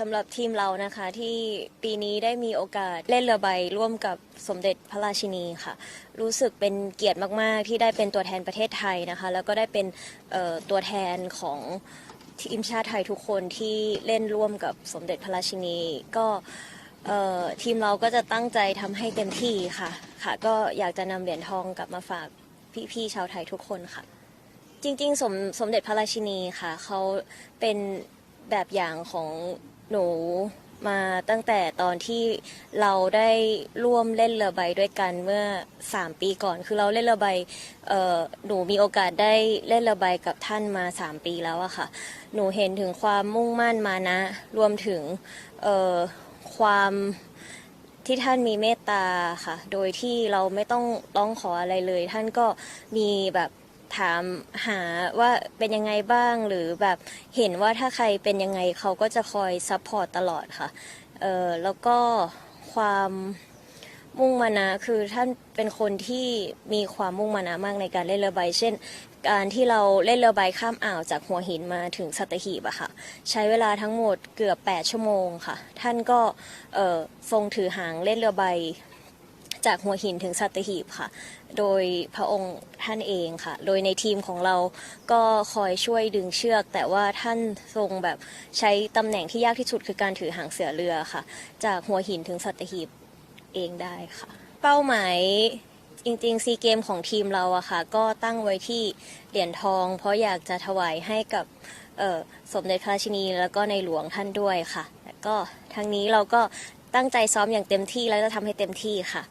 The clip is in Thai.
สำหรับทีมเรานะคะที่ปีนี้ได้มีโอกาสเล่นเรือใบร่วมกับสมเด็จพระราชินีค่ะ รู้สึกเป็นเกียรติมาก ๆ ที่ได้เป็นตัวแทนประเทศไทยนะคะ แล้วก็ได้เป็นตัวแทนของทีมชาติไทยทุกคนที่เล่นร่วมกับสมเด็จพระราชินี ก็ทีมเราก็จะตั้งใจทำให้เต็มที่ค่ะ ค่ะ ก็อยากจะนำเหรียญทองกลับมาฝากพี่ ๆ ชาวไทยทุกคนค่ะ จริง ๆ สมสมเด็จพระราชินีค่ะเขาเป็นแบบอย่างของ หนูมาตั้งแต่ตอนที่เราได้ร่วมเล่นเรือใบด้วยกันเมื่อ 3 ปีก่อน คือเราเล่นเรือใบออหนูมีโอกาสได้เล่นเรือใบกับท่านมา 3 ปีแล้วอะค่ะ หนูเห็นถึงความมุ่งมั่นมานะ รวมถึงความที่ท่านมีเมตตาค่ะ โดยที่เราไม่ต้องร้องขออะไรเลย ท่านก็มีแบบ ถามหาว่าเป็นยังไงบ้างหรือแบบเห็นว่าถ้าใครเป็นยังไงเขาก็จะคอยซัพพอร์ตตลอดค่ะเออแล้วก็ความมุ่งมานะคือท่านเป็นคนที่มีความมุ่งมานะมากในการเล่นเรือใบ เช่น การที่เราเล่นเรือใบข้ามอ่าวจากหัวหินมาถึงสัตหีบอะค่ะ ใช้เวลาทั้งหมดเกือบ 8 ชั่วโมงค่ะ ท่านก็เออทรงถือหางเล่นเรือใบ จากหัวหินถึงสัตหีบค่ะ โดยพระองค์ท่านเองค่ะ โดยในทีมของเราก็คอยช่วยดึงเชือก แต่ว่าท่านทรงแบบใช้ตำแหน่งที่ยากที่สุดคือการถือหางเสือเรือค่ะ จากหัวหินถึงสัตหีบเองได้ค่ะ เป้าหมายจริงๆซีเกมของทีมเราอะค่ะ ก็ตั้งไว้ที่เหรียญทอง เพราะอยากจะถวายให้กับสมเด็จพระราชินีแล้วก็ในหลวงท่านด้วยค่ะ แล้วก็ทั้งนี้เราก็ตั้งใจซ้อมอย่างเต็มที่แล้วจะทำให้เต็มที่ค่ะ